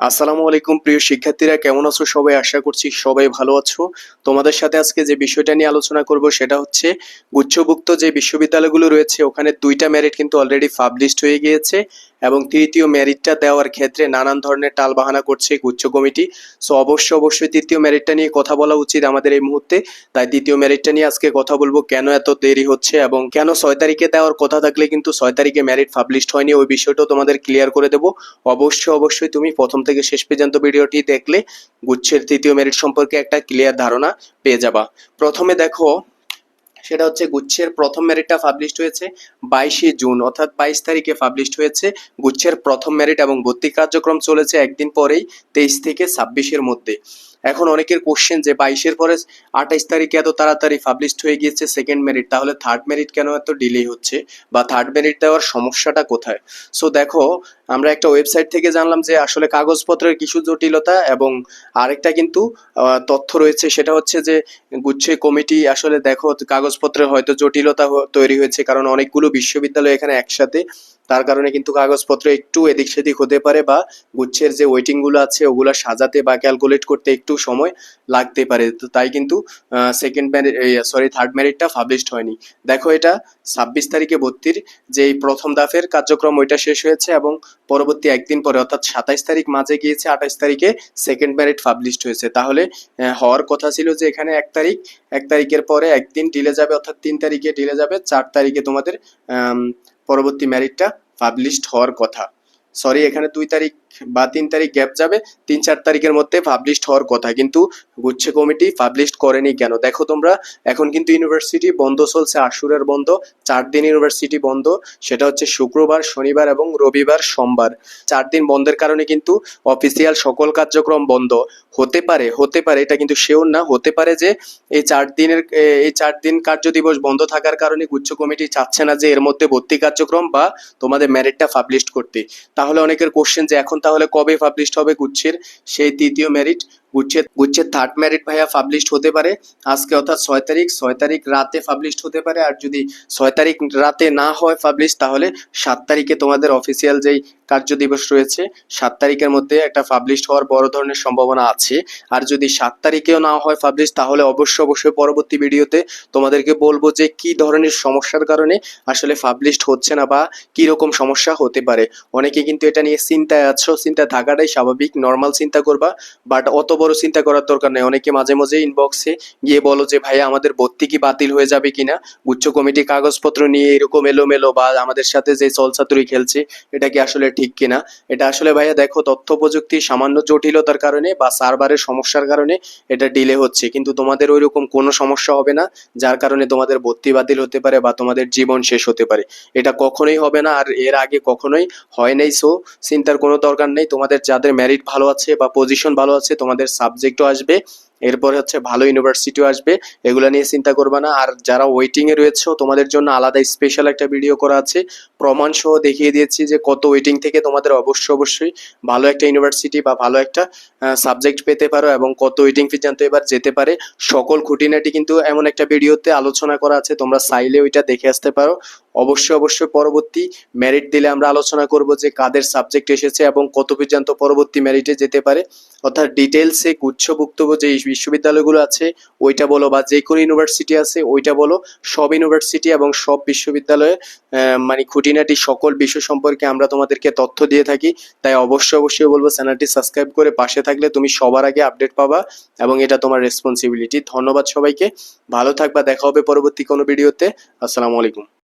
আসসালামু আলাইকুম, প্রিয় শিক্ষার্থীরা, কেমন আছো সবাই? আশা করছি সবাই ভালো আছো। তোমাদের সাথে আজকে যে বিষয়টা নিয়ে আলোচনা করব সেটা হচ্ছে, গুচ্ছভুক্ত যে বিশ্ববিদ্যালয়গুলো রয়েছে, ওখানে দুইটা মেরিট কিন্তু অলরেডি পাবলিশড হয়ে গিয়েছে। এবং তৃতীয় মেরিটটা দেওয়ার ক্ষেত্রে নানান ধরনের টালবাহানা করছে গুচ্ছ কমিটি। সো অবশ্যই অবশ্যই তৃতীয় মেরিটটা নিয়ে কথা বলা উচিত আমাদের এই মুহূর্তে। তাই দ্বিতীয় মেরিটটা নিয়ে আজকে কথা বলব, কেন এত দেরি হচ্ছে এবং কেন ছয় তারিখে দেওয়ার কথা থাকলে কিন্তু ছয় তারিখে মেরিট পাবলিশড হয়নি, ওই বিষয়টাও তোমাদের ক্লিয়ার করে দেবো। অবশ্যই অবশ্যই তুমি প্রথম থেকে শেষ পর্যন্ত ভিডিওটি দেখলে গুচ্ছের তৃতীয় মেরিট সম্পর্কে একটা ক্লিয়ার ধারণা পেয়ে যাবা। প্রথমে দেখো সেটা হচ্ছে গুচ্ছের প্রথম মেরিটটা পাবলিশ হয়েছে বাইশে জুন, অর্থাৎ বাইশ তারিখে পাবলিশ হয়েছে। গুচ্ছের প্রথম মেরিট এবং ভর্তি কার্যক্রম চলেছে একদিন পরেই, তেইশ থেকে ছাব্বিশের মধ্যে। এখন অনেকের কোশ্চেন যে বাইশের পরে আঠাইশ তারিখে এত তাড়াতাড়ি পাবলিশড হয়ে গিয়েছে সেকেন্ড মেরিট তাহলে থার্ড মেরিট কেন এত ডিলে হচ্ছে? বা থার্ড মেরিট দেওয়ার সমস্যাটা কোথায়? সো দেখো, আমরা একটা ওয়েবসাইট থেকে জানলাম যে আসলে কাগজপত্রের কিছু জটিলতা এবং আরেকটা কিন্তু তথ্য রয়েছে, সেটা হচ্ছে যে গুচ্ছে কমিটি আসলে দেখো কাগজপত্রের হয়তো জটিলতা তৈরি হয়েছে, কারণ অনেকগুলো বিশ্ববিদ্যালয় এখানে একসাথে তার কারণে কিন্তু কাগজপত্র একটু এদিক সেদিক হতে পারে বা গুচ্ছের যে ওয়েটিংগুলো আছে, ওগুলো সাজাতে বা ক্যালকুলেট করতে একটু সময় লাগতে পারে। তো তাই কিন্তু সেকেন্ড মেরিট সরি থার্ড মেরিটটা পাবলিশড হয়নি। দেখো এটা ছাব্বিশ তারিখে ভর্তির যে প্রথম দাফের কার্যক্রম, ওইটা শেষ হয়েছে এবং পরবর্তী একদিন পরে, অর্থাৎ সাতাইশ তারিখ মাঝে গিয়েছে, আঠাইশ তারিখে সেকেন্ড মেরিট পাবলিশড হয়েছে। তাহলে হওয়ার কথা ছিল যে এখানে এক তারিখ, এক তারিখের পরে একদিন ডিলে যাবে, অর্থাৎ তিন তারিখে ডিলে যাবে, চার তারিখে তোমাদের পরবর্তী ম্যারিটটা পাবলিশড হওয়ার কথা। সরি এখানে দুই তারিখ বা তিন তারিখ গ্যাপ যাবে, তিন চার তারিখের মধ্যে পাবলিশড হওয়ার কথা। কিন্তু গুচ্ছে কমিটি পাবলিশড করেনি কেন? দেখো তোমরা, এখন কিন্তু ইউনিভার্সিটি বন্ধ চলছে, আশুরের বন্ধ, চার দিন ইউনিভার্সিটি বন্ধ। সেটা হচ্ছে শুক্রবার, শনিবার এবং রবিবার সোমবার। চার দিন বন্ধের কারণে কিন্তু অফিসিয়াল সকল কার্যক্রম বন্ধ। হতে পারে হতে পারে, এটা কিন্তু শিওর না। হতে পারে যে এই চার দিনের, এই চার দিন কার্য দিবস বন্ধ থাকার কারণে গুচ্ছ কমিটি চাচ্ছে না যে এর মধ্যে ভর্তি কার্যক্রম বা তোমাদের মেরিটটা পাবলিশড করতে। তাহলে অনেকের কোশ্চেন যে এখন তাহলে কবে পাবলিশড হবে গুচ্ছের সেই তৃতীয় মেরিট গুচ্ছের গুচ্ছের থার্ড মেরিট ভাইয়া পাবলিশড হতে পারে। আজকে অর্থাৎ ছয় তারিখ ছয় তারিখ রাতে পাবলিশড হতে পারে। আর যদি ছয় তারিখ রাতে না হয় পাবলিশ তাহলে সাত তারিখে তোমাদের অফিসিয়াল যেই কার্য দিবস রয়েছে, সাত তারিখের মধ্যে একটা পাবলিশড হওয়ার বড় ধরনের সম্ভাবনা আছে। আর যদি সাত তারিখেও না হয় পাবলিশ তাহলে অবশ্যই অবশ্যই পরবর্তী ভিডিওতে তোমাদেরকে বলব যে কি ধরনের সমস্যার কারণে আসলে পাবলিশড হচ্ছে না বা কি রকম সমস্যা হতে পারে। অনেকে কিন্তু এটা নিয়ে চিন্তায় আছো চিন্তা থাকাটাই স্বাভাবিক নর্মাল চিন্তা করবা বাট অত বড় চিন্তা করার দরকার নেই। অনেকে মাঝে মাঝে ইনবক্সে গিয়ে বলো যে, ভাইয়া, আমাদের ভর্তি কি বাতিল হয়ে যাবে কিনা? উচ্চ কমিটি কাগজপত্র নিয়ে এরকম এলোমেলো বা আমাদের সাথে যে চলচাতুরি খেলছে, এটা কি আসলে ঠিক কিনা? এটা আসলে, ভাইয়া, দেখো, তথ্য প্রযুক্তি সামান্য জটিলতার কারণে বা সার্ভারের সমস্যার কারণে এটা ডিলে হচ্ছে। কিন্তু তোমাদের ওইরকম কোনো সমস্যা হবে না, যার কারণে তোমাদের ভর্তি বাতিল হতে পারে বা তোমাদের জীবন শেষ হতে পারে। এটা কখনোই হবে না আর এর আগে কখনোই হয় নাই। সো চিন্তার কোনো দরকার নেই। তোমাদের যাদের ম্যারিট ভালো আছে বা পজিশন ভালো আছে, তোমাদের সাবজেক্টও আসবে, এরপরে হচ্ছে ভালো ইউনিভার্সিটিও আসবে, এগুলো নিয়ে চিন্তা করবে না। আর যারা ওয়েটিং এ রয়েছে, তোমাদের জন্য আলাদা স্পেশাল একটা ভিডিও করা আছে। প্রমাণ সহ দেখিয়ে দিয়েছি যে কত ওয়েটিং থেকে তোমাদের অবশ্যই অবশ্যই ভালো একটা ইউনিভার্সিটি বা ভালো একটা সাবজেক্ট পেতে পারো এবং কত ওয়েটিং ফি জানতে এবার যেতে পারে। সকল খুঁটিনাটি কিন্তু এমন একটা ভিডিওতে আলোচনা করা আছে, তোমরা চাইলে ওইটা দেখে আসতে পারো। অবশ্যই অবশ্যই পরবর্তী মেরিট দিলে আমরা আলোচনা করব যে কাদের সাবজেক্ট এসেছে এবং কত পর্যন্ত পরবর্তী মেরিটে যেতে পারে। অর্থাৎ ডিটেলসে গুচ্ছভুক্ত যে বিশ্ববিদ্যালয়গুলো আছে, ওইটা বলো বা যে কোনো ইউনিভার্সিটি আছে, ওইটা বলো। সব ইউনিভার্সিটি এবং সব বিশ্ববিদ্যালয়ে মানে খুঁটিনাটি সকল বিষয় সম্পর্কে আমরা তোমাদেরকে তথ্য দিয়ে থাকি। তাই অবশ্যই অবশ্যই বলব, চ্যানেলটি সাবস্ক্রাইব করে পাশে থাকলে তুমি সবার আগে আপডেট পাবা এবং এটা তোমার রেসপন্সিবিলিটি ধন্যবাদ সবাইকে। ভালো থাকবা, দেখা হবে পরবর্তী কোনো ভিডিওতে আসসালামু আলাইকুম।